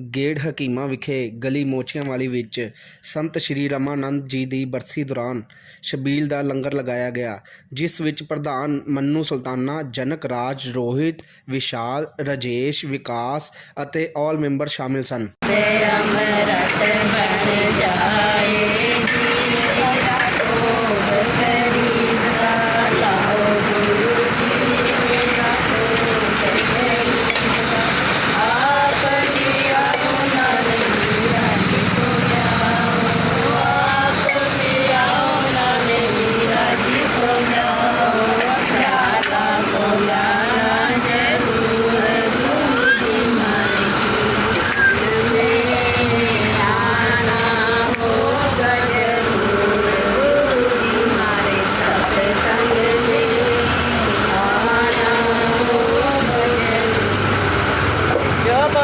ਗੇੜ ਹਕੀਮਾ ਵਿਖੇ ਗਲੀ ਮੋਚੀਆਂ ਵਾਲੀ ਵਿੱਚ ਸੰਤ ਸ਼੍ਰੀ ਰਮਾਨੰਦ ਜੀ ਦੀ ਬਰਸੀ ਦੌਰਾਨ ਸ਼ਬੀਲ ਦਾ ਲੰਗਰ ਲਗਾਇਆ ਗਿਆ, ਜਿਸ ਵਿੱਚ ਪ੍ਰਧਾਨ ਮੰਨੂ ਸੁਲਤਾਨਾ, ਜਨਕ ਰਾਜ, ਰੋਹਿਤ, ਵਿਸ਼ਾਲ, ਰਾਜੇਸ਼, ਵਿਕਾਸ ਅਤੇ ਆਲ ਮੈਂਬਰ ਸ਼ਾਮਿਲ ਸਨ।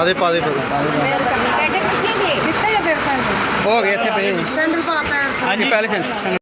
ਪਾ ਦੋ ਪਾ ਦੇ ਹੋ ਗਏ? ਇੱਥੇ ਪਏ ਸੰਡਲ ਪਾ ਪੈਰ ਹਾਂਜੀ ਪਹਿਲੇ